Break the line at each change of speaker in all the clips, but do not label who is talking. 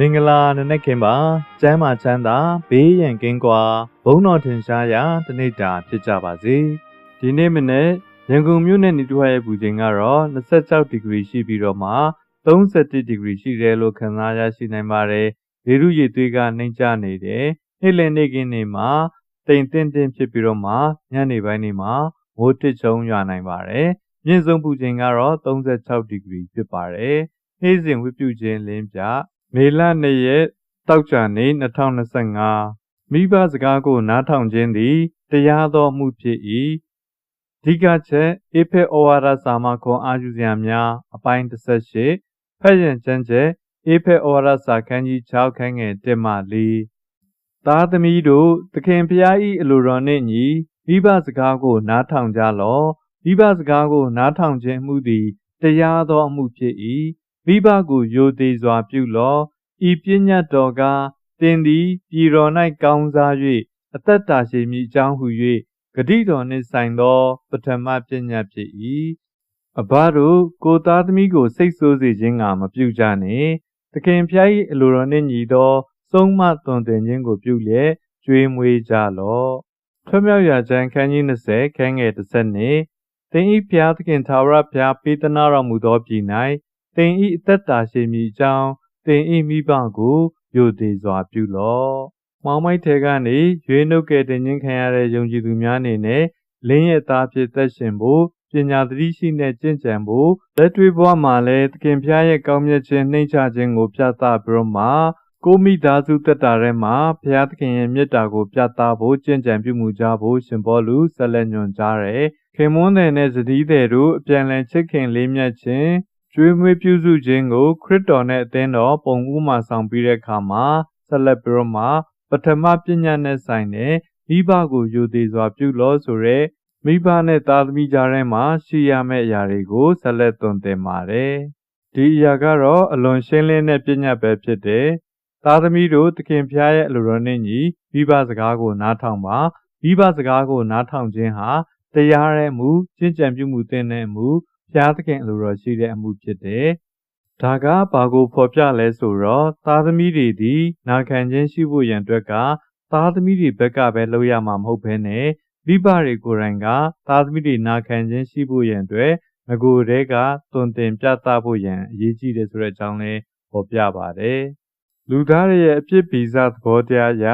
မင်္ဂလာနံနက်ခင်းပါကျမ်းမာချမ်းသာဘေးရန်ကင်းကွာဘုန်းတော်ထင်ရှားရာတနေ့တာဖြစ်ကြပါစေဒီနေ့မနေ့ရန်ကုန်မြို့နယ်နေထွားရဲ့ပူချိန်ကတော့26ဒီဂရီရှိပြီးတော့မှ31ဒီဂရီရှိတယ်လို့ခန့်မှန်းရရှိနိုင်ပါတယ်လေရုရည်သွေးကနှိမ့်ကျနေတယ်နေ့လည်နေ့ကင်းနေမှာတိမ်တင်းတင်းဖြစ်ပြီးတော့မှညနေပိုင်းနေမှာမိုးတစ်ချုံရွာနိုင်ပါတယ်မြင့်ဆုံးပူချိန်ကတော့36ဒီဂရီဖြစ်ပါတယ်နေ့စဉ်ဝိပုခြင်းလင်းပြ မေလ2ရက်တောက်ကြနေ2025မိဘစကားကိုနားထောင်ခြင်းသည် တရားတော်မှုဖြစ်၏အဓိကချက်အေဖေဩဝါဒစာမခွန်အားယူစရာများအပိုင်း18ဖက်ရင်ကျမ်းချက်အေဖေဩဝါဒစာခန်းကြီး6ခန်းငယ်1မှ4သားသမီးတို့သခင်ဖျားဤအလိုတော်နှင့်ညီမိဘစကားကိုနားထောင်ကြလော့မိဘစကားကိုနားထောင်ခြင်းမှုသည်တရားသောအမှုဖြစ်၏ မိဘကိုယိုသေးစွာပြုလော့ဤပညာတော်ကတင်သည်ပြည်တော်၌ကောင်းစား၍အသက်တာရှိမည်အကြောင်းဟု၍ဂတိတော်နှင့်ဆိုင်သောပထမပညာဖြစ်၏အဘတို့ကိုသားသမီးကိုစိတ်ဆိုးစေခြင်းကမပြုကြနှင့်သခင်ဖျား၏အလိုတော်နှင့်ညီသောဆုံးမသွန်သင်ခြင်းကိုပြုလျက်ကျွေးမွေးကြလော့ထွမြောက်ရာကျမ်းခန်းကြီး20ခန်းငယ်30နှင့်သင်ဤဖျားသခင်သာဝရဖျားပေးသနာတော်မူသောပြည်၌ သင်ဤအသက်တာရှိမည်အကြောင်းသင်ဤမိဘကိုယိုသေးစွာပြုလော့။မောင်မိုက်ထဲကနေရွေးနှုတ်ကဲတင်ခြင်းခံရတဲ့ယုံကြည်သူများအနေနဲ့လင်းရဲ့သားဖြစ်သက်ရှင်ဖို့ပညာသတိရှိနဲ့ကျင့်ကြံဖို့လက်တွေ့ဘဝမှာလည်းသခင်ဖျားရဲ့ကောင်းမြတ်ခြင်းနှိမ့်ချခြင်းကိုပြသပြီးတော့မှကိုမိသားစုတက်တာထဲမှာဘုရားသခင်ရဲ့မြတ်တာကိုပြသဖို့ကြင်ကြံပြုမှုကြဖို့ရှင်ဘောလူဆက်လက်ညွှန်ကြားတယ်ခင်မွန်းတယ်နဲ့ဇတိတယ်တို့အပြန်လည်ချစ်ခင်လေးမြတ်ခြင်း ကျွေးမွေးပြုစုခြင်းကိုခရစ်တော်နဲ့အသင်းတော်ပုံဥမာဆောင်ပြီးတဲ့အခါမှာဆက်လက်ပြီးတော့မှပထမပညာနဲ့ဆိုင်တဲ့မိဘကိုယူသေးစွာပြုလို့ဆိုရဲမိဘနဲ့သားသမီးကြားထဲမှာရှိရမယ့်အရာတွေကိုဆက်လက်သွန်သင်ပါတယ်။ဒီအရာကတော့အလွန်ရှင်းလင်းတဲ့ပညာပဲဖြစ်တယ်။သားသမီးတို့သခင်ဖျားရဲ့အလိုတော်နဲ့ညီမိဘစကားကိုနားထောင်ပါမိဘစကားကိုနားထောင်ခြင်းဟာတရားရဲ့မူကျင့်ကြံပြုမှုတဲ့မူ ဖျားသခင်အလိုတော်ရှိတဲ့အမှုဖြစ်တယ်။ဒါကဘာကိုဖော်ပြလဲဆိုတော့သားသမီးတွေဒီနာခံခြင်းရှိဖို့ရန်အတွက်ကသားသမီးတွေဘက်ကပဲလုပ်ရမှာမဟုတ်ဘဲနဲ့မိဘတွေကိုယ်တိုင်ကသားသမီးတွေနာခံခြင်းရှိဖို့ရန်အတွက်ငကိုယ်တည်းကသွန်သင်ပြသဖို့ရန်အရေးကြီးတယ်ဆိုတဲ့အကြောင်းလေးဖော်ပြပါတယ်။လူသားရဲ့အဖြစ်ဗီဇသဘောတရားအရ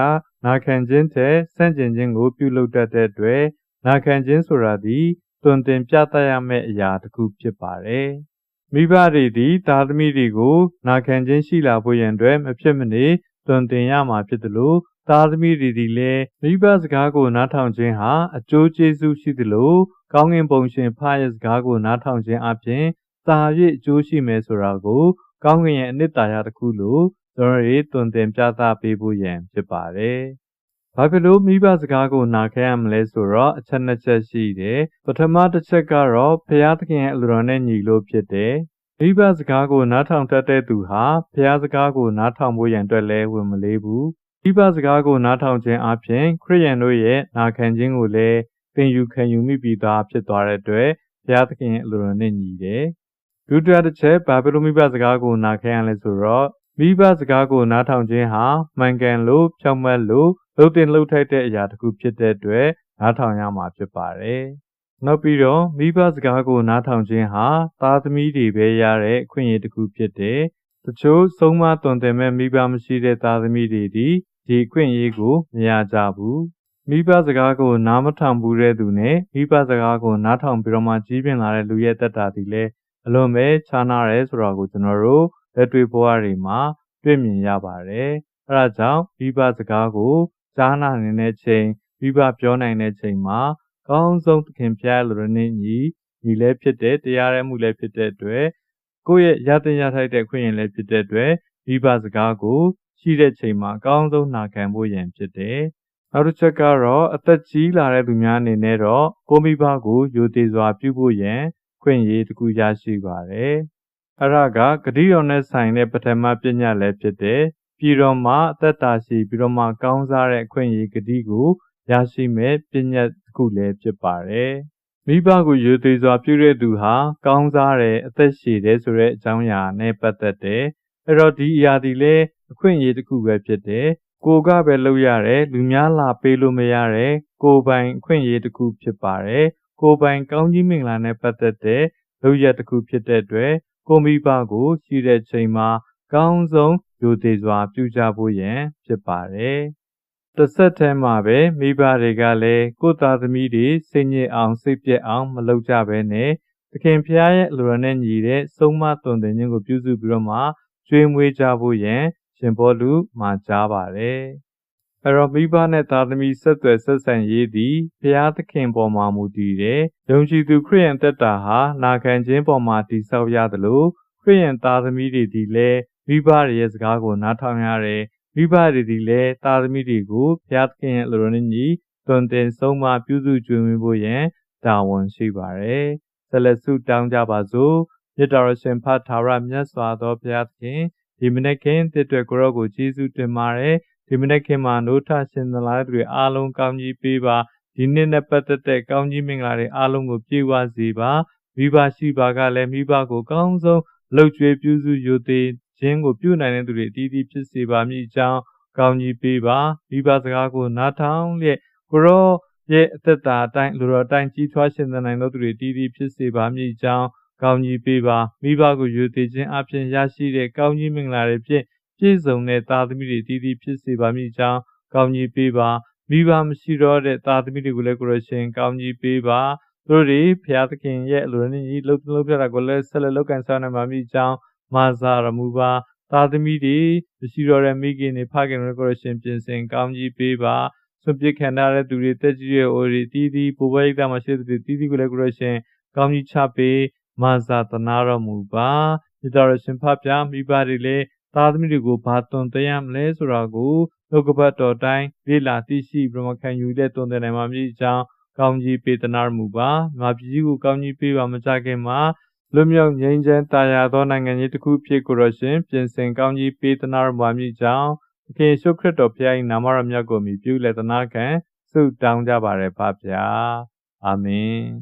နာခံခြင်းထက်ဆန့်ကျင်ခြင်းကိုပြုလုပ်တတ်တဲ့အတွက်နာခံခြင်းဆိုတာဒီ သွန်သင်ပြသရမယ့်အရာတစ်ခုဖြစ်ပါတယ်။မိဘတွေသည်သားသမီးတွေကိုနာခံခြင်းရှိလာဖို့ရန်အတွက်မဖြစ်မနေသွန်သင်ရမှာဖြစ်သလိုသားသမီးတွေသည်လည်းမိဘစကားကိုနားထောင်ခြင်းဟာအကျိုးကျေးဇူးရှိသလိုကောင်းကင်ဘုံရှင်ဖရဲ့စကားကိုနားထောင်ခြင်းအပြင်သာ၍အကျိုးရှိမယ်ဆိုတာကိုကောင်းကင်ရဲ့အနှစ်သာရတစ်ခုလိုကျွန်တော်တို့သွန်သင်ပြသပေးဖို့ရန်ဖြစ်ပါတယ်။ ဘာဖြစ်လို့မိဘစကားကိုနာခံရမလဲဆိုတော့အချက်နှစ်ချက်ရှိတယ်ပထမတစ်ချက်ကတော့ဖျားသခင်ရဲ့အလိုတော်နဲ့ညီလို့ဖြစ်တယ်မိဘစကားကိုနားထောင်တတ်တဲ့သူဟာဖျားစကားကိုနားထောင်ဖို့ရန်အတွက်လဲဝင်မလေးဘူးမိဘစကားကိုနားထောင်ခြင်းအပြင်ခရိယန်တို့ရဲ့နာခံခြင်းကိုလည်းသင်ယူခံယူမိပြီးသားဖြစ်သွားတဲ့အတွက်ဘုရားသခင်ရဲ့အလိုတော်နဲ့ညီတယ်ဒုတိယတစ်ချက်ဘာဖြစ်လို့မိဘစကားကိုနာခံရလဲဆိုတော့မိဘစကားကိုနားထောင်ခြင်းဟာမှန်ကန်လို့ဖြောင့်မတ်လို့ လှုပ်တင်လှုပ်ထိုက်တဲ့အရာတစ်ခုဖြစ်တဲ့အတွက်နားထောင်ရမှာဖြစ်ပါတယ်။နောက်ပြီးတော့မိဘစကားကိုနားထောင်ခြင်းဟာသားသမီးတွေပဲရတဲ့အခွင့်အရေးတစ်ခုဖြစ်တယ်။တချို့ဆုံးမသွန်သင်မဲ့မိဘမရှိတဲ့သားသမီးတွေဒီဒီအခွင့်အရေးကိုမရကြဘူး။မိဘစကားကိုနားမထောင်ဘူးတဲ့သူနဲ့မိဘစကားကိုနားထောင်ပြီးတော့မှကြီးပြင်းလာတဲ့လူရဲ့တက်တာဒီလည်းအလွန်ပဲခြားနာတယ်ဆိုတာကိုကျွန်တော်တို့လက်တွေ့ဘဝတွေမှာတွေ့မြင်ရပါတယ်။အဲဒါကြောင့်မိဘစကားကို ကြားနာနေတဲ့ချိန်မိဘပြောနိုင်တဲ့ချိန်မှာကောင်းဆုံးသခင်ဖျားလိုတဲ့ညီညီလည်းဖြစ်တဲ့တရားရဲမှုလည်းဖြစ်တဲ့အတွက်ကိုယ့်ရဲ့ရတဲ့ရထိုက်တဲ့ခွင့်ရင်လည်းဖြစ်တဲ့အတွက်မိဘစကားကိုရှိတဲ့ချိန်မှာအကောင်းဆုံးနာခံဖို့ရန်ဖြစ်တယ်။နောက်တစ်ချက်ကတော့အသက်ကြီးလာတဲ့သူများအနေနဲ့တော့ကိုမိဘကိုယိုသေးစွာပြုဖို့ရန်ခွင့်ရည်တစ်ခုရရှိပါတယ်။အရကဂတိတော်နဲ့ဆိုင်တဲ့ပထမပညာလည်းဖြစ်တဲ့ ပြည်တော်မှာအသက်တာရှိပြီးတော့မှကောင်းစားတဲ့အခွင့်အရေးကတိကိုရရှိမဲ့ပညာတစ်ခုလည်းဖြစ်ပါတယ်။မိဘကိုယူသေးစွာပြုတဲ့သူဟာကောင်းစားတဲ့အသက်ရှည်တဲ့ဆိုတဲ့အကြောင်းအရာနဲ့ပတ်သက်တယ်။အဲ့တော့ဒီအရာဒီလည်းအခွင့်အရေးတစ်ခုပဲဖြစ်တယ်။ကိုကပဲလုပ်ရတယ်လူများလာပေးလို့မရတဲ့ကိုပိုင်အခွင့်အရေးတစ်ခုဖြစ်ပါတယ်။ကိုပိုင်ကောင်းကြီးမင်္ဂလာနဲ့ပတ်သက်တဲ့လုပ်ရက်တစ်ခုဖြစ်တဲ့အတွက်ကိုမိဘကိုရှိတဲ့ချိန်မှာကောင်းဆုံး ယူသေးစွာ ပြုကြဖို့ရန် ဖြစ်ပါတယ်။တစ်ဆက်တည်းမှာပဲမိဘတွေကလည်းကိုယ့်သားသမီးတွေစိတ်ညစ်အောင်စိတ်ပြက်အောင်မလုပ်ကြဘဲနဲ့သခင်ဖျားရဲ့လူရနဲ့ညီတဲ့ဆုံးမသွန်သင်ခြင်းကိုပြုစုပြီးတော့မှကျွေးမွေးကြဖို့ရန်ရှင်ဘောလူမှာကြားပါတယ်။အဲ့တော့မိဘနဲ့သားသမီးဆက်သွယ်ဆက်ဆံရေးသည်ဖျားသခင်ပေါ်မှာမူတည်တယ်။ယုံကြည်သူခရိယန်တက်တာဟာနာခံခြင်းပေါ်မှာတည်ဆောက်ရသလိုခရိယန်သားသမီးတွေဒီလည်း မိဘရဲ့စကားကိုနားထောင်ရတယ်။မိဘတွေဒီလည်းသားသမီးတွေကိုဖျားသခင်ရဲ့လူရနဲ့ညီသွန်သင်ဆုံးမပြုစုကျွေးမွေးဖို့ရန်တာဝန်ရှိပါတယ်။ဆက်လက်ဆုတောင်းကြပါစို့။မြတ်တော်ရှင်ဖတ်ထာဝရမြတ်စွာသောဘုရားသခင်ဒီမနေ့ခင်တစ်တွေ့ကိုရောကိုကျေးဇူးတင်ပါတယ်ဒီမနေ့ခင်မှာနိုးထရှင်သလားတွေအားလုံးကောင်းကြီးပေးပါဒီနေ့နဲ့ပတ်သက်တဲ့ကောင်းကြီးမင်္ဂလာတွေအားလုံးကိုပြည့်ဝစေပါမိဘရှိပါကလည်းမိဘကိုကောင်းဆုံးလှုပ်ကြွေးပြုစုယူသေး ခြင်းကိုပြုနိုင်တဲ့သူတွေအတီးတီးဖြစ်စေပါမည်အကြောင်းကောင်းကြီးပေးပါမိဘစကားကိုနားထောင်လျက်ကိုရောရဲ့အသက်တာအတိုင်းလူတော်အတိုင်းကြီးထွားရှင်သန်နိုင်သောသူတွေတည်တည်ဖြစ်စေပါမည်အကြောင်းကောင်းကြီးပေးပါမိဘကိုယူတည်ခြင်းအပြင်ရရှိတဲ့ကောင်းကြီးမင်္ဂလာတွေဖြင့်ပြည့်စုံတဲ့သားသမီးတွေတည်တည်ဖြစ်စေပါမည်အကြောင်းကောင်းကြီးပေးပါမိဘမရှိတော့တဲ့သားသမီးတွေကိုလည်းကိုရရှင်ကောင်းကြီးပေးပါသူတို့တွေဖျားသခင်ရဲ့အလိုရင်းကြီးလှုပ်လှုပ်ပြတာကိုလည်းဆက်လက်လုပ်ကန်ဆောင်နိုင်ပါမည်အကြောင်း မာဇာရမူပါသားသမီးတွေမရှိတော့တဲ့မိခင်တွေဖခင်တွေကိုရရှင်ပြင်ဆင်ကောင်းကြီးပေးပါဆွပြစ်ခံရတဲ့သူတွေတက်ကြီးရဲ့အိုရီတီးတီးပူပွဲရိတ်တာမှာရှိတဲ့သူတွေတီးတီးကိုလည်းကိုရရှင်ကောင်းကြီးချပေးမာဇာတနာတော်မူပါဒီတော်ရှင်ဖပြမိဘတွေလည်းသားသမီးတွေကိုဘာသွန်သင်ရမလဲဆိုတာကိုနှုတ်ကပတ်တော်တိုင်းလေ့လာသိရှိပြီးမှခံယူတဲ့သွန်သင်နိုင်မှာမြည်အကြောင်းကောင်းကြီးပေးသနာမူပါငါပြည်ကြီးကိုကောင်းကြီးပေးပါမကြခင်မှာ လွတ်မြောက်ငြိမ်းချမ်းတရားသောနိုင်ငံကြီးတစ်ခုဖြစ်ကိုရရှင်ပြင်ဆင်ကောင်းကြီးပေးသနာတော်မူမြည်ကြောင်းသခင်ယေရှုခရစ်တော်ဖခင်၏နာမတော်မြတ်ကိုမြည်ပြုလက်သနာခံဆုတောင်းကြပါရပါဗျာအာမင်